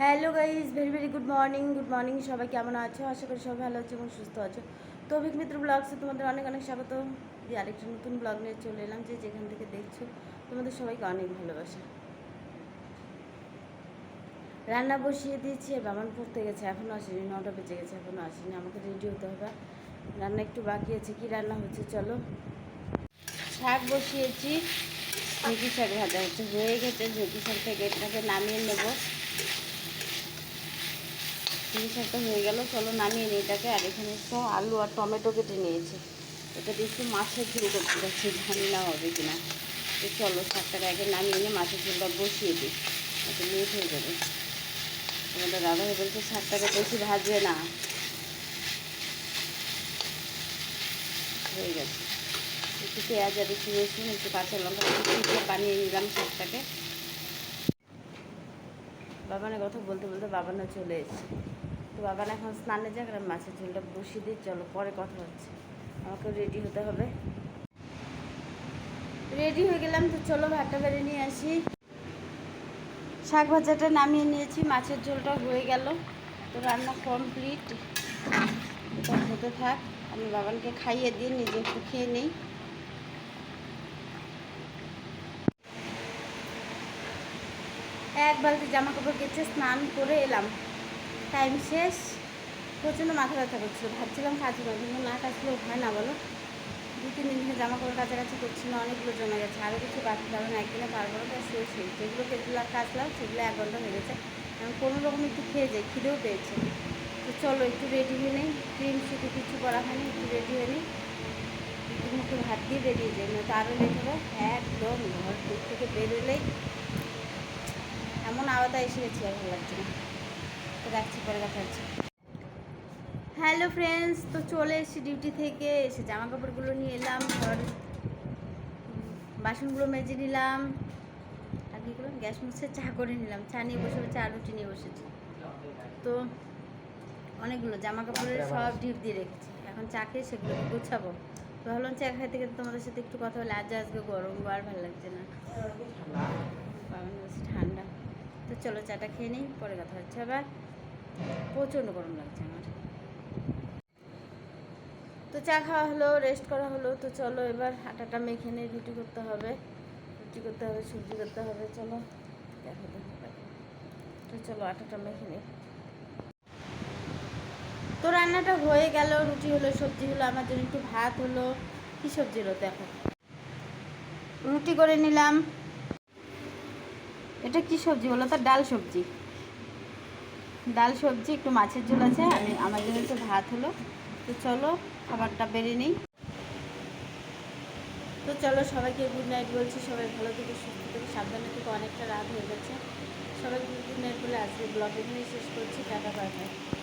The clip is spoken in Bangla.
Hello guys very very good morning good morning সবাই কেমন আছো? আশা করি সবাই ভালো আছো এবং সুস্থ আছো। তো অভিক মিত্র ব্লগসে তোমাদের অনেক অনেক স্বাগত। দিয়ে আরেকটা নতুন ব্লগ নিয়ে চলে এলাম যে যেখান থেকে দেখছ, তোমাদের সবাইকে অনেক ভালোবাসা। রান্না বসিয়ে দিয়েছি বাবান পড়তে গেছে এখনও আসেনি, নটা বেজে গেছে এখনও আসেনি, আমাকে রেডি হতে হবে। রান্না একটু বাকি আছে, কি রান্না হচ্ছে চলো। শাক বসিয়েছি ঝুঁকি শাক ভাজা হচ্ছে, হয়ে গেছে ঝুঁকি শাক থেকে এটাকে নামিয়ে নেব। চিলি শাকটা হয়ে গেল। চলো নামিয়ে নিই এটাকে। আর এখানে একটু আলু আর টমেটো কেটে নিয়েছি। এটা দিয়ে একটু মাছের ঝোল করতে যাচ্ছি, জানি না হবে কিনা। তো চলো শাকটাকে আগে নামিয়ে নিয়ে মাছের ঝোলটা বসিয়ে দিই। এত লেট হয়ে যাবে। তোমাদের দাদা হয়ে বলছে শাকটাকে বেশি ভাজবে না। হয়ে গেছে। একটু পেঁয়াজ আর একটু রসুন, একটু কাঁচা লঙ্কা দিয়ে বানিয়ে নিলাম শাকটাকে। বাবানের কথা বলতে বলতে বাবানা চলে এসেছে। তো বাবান এখন স্নানে যাক আর মাছের ঝোলটা বসিয়ে দিয়ে চলো পরে কথা হচ্ছে। আমাকে রেডি হতে হবে। রেডি হয়ে গেলাম তো চলো ভাতটা বেড়ে নিয়ে আসি। শাক ভাজাটা নামিয়ে নিয়েছি, মাছের ঝোলটা হয়ে গেল। তো রান্না কমপ্লিট হতে থাক, আমি বাবানকে খাইয়ে দিয়ে নিজে একটু খেয়ে নিই। এক বালতি জামা কাপড় কেচে স্নান করে এলাম। টাইম শেষ। প্রচণ্ড মাথা ব্যথা করছিল। ভাবছিলাম কাজ করব, কিন্তু না কাজলেও হয় না, বলো? দু তিন দিন থেকে জামা কাপড় কাছাকাছি করছি না, অনেকগুলো জমে গেছে। আরও কিছু বাকি কারণ একদিনে পারব না শেষ হয়েছে যেগুলো কেটে কাচলাম সেগুলো এক ঘণ্টা হয়ে গেছে। আমি কোনো রকম একটু খেয়ে যাই, খিদেও পেয়েছে। তো চলো, একটু রেডি হয়ে নিই। ক্রিম শুধু কিছু করা হয়নি, একটু রেডি হয়ে নিই। মুখে ভাত দিয়ে বেরিয়ে যাই না আরও লেট হবে। একদম ঘর থেকে বেরোলেই এমন আওয়াজটা এসে গেছি আর ভালো লাগছে না। তো রাখছি পরে কথা হচ্ছে হ্যালো ফ্রেন্ডস তো চলে এসেছি ডিউটি থেকে। এসে জামা কাপড়গুলো নিয়ে এলাম ঘর বাসনগুলো মেজে নিলাম। আর কী করলাম? গ্যাস মুছে চা করে নিলাম। চা নিয়ে বসে চা রুটি নিয়ে বসেছি। তো অনেকগুলো জামা কাপড়ের সব ডিপ দিয়ে রেখেছি। এখন চা খেয়ে সেগুলো গুছাবো। তো ভাবলাম চা খাইতে খেতে তোমাদের সাথে একটু কথা বলে। আজ আজকে গরম আর ভালো লাগছে না। ঠান্ডা। তো চলো চাটা খেয়ে নিই পরে কথা হচ্ছে আবার। প্রচণ্ড গরম লাগছে আমার। তো চা খাওয়া হলো রেস্ট করা হলো, তো চলো এবার আটাটা মেখে নিয়ে রুটি করতে হবে। রুটি করতে হবে, সবজি করতে হবে, চলো তো চলো আটাটা মেখে নিই। তো রান্নাটা হয়ে গেল, রুটি হলো, সবজি হলো, আমার জন্য একটু ভাত হলো। কী সবজি হলো দেখো। রুটি করে নিলাম। এটা কি সবজি? বলো তো ডাল সবজি। ডাল সবজি, একটু মাছের ঝোল আছে আমি আমার জন্য একটু ভাত হলো। তো চলো, খাবারটা বেড়ে নিই। তো চলো, সবাইকে গুড নাইট বলছি। সবাই ভালো থেকে, সুস্থ থেকে। সাবধানে থেকে, অনেকটা রাত হয়ে গেছে। সবাইকে গুড নাইট বলে আজকে ব্লগ এখানেই শেষ করছি। টাটা পাঠায়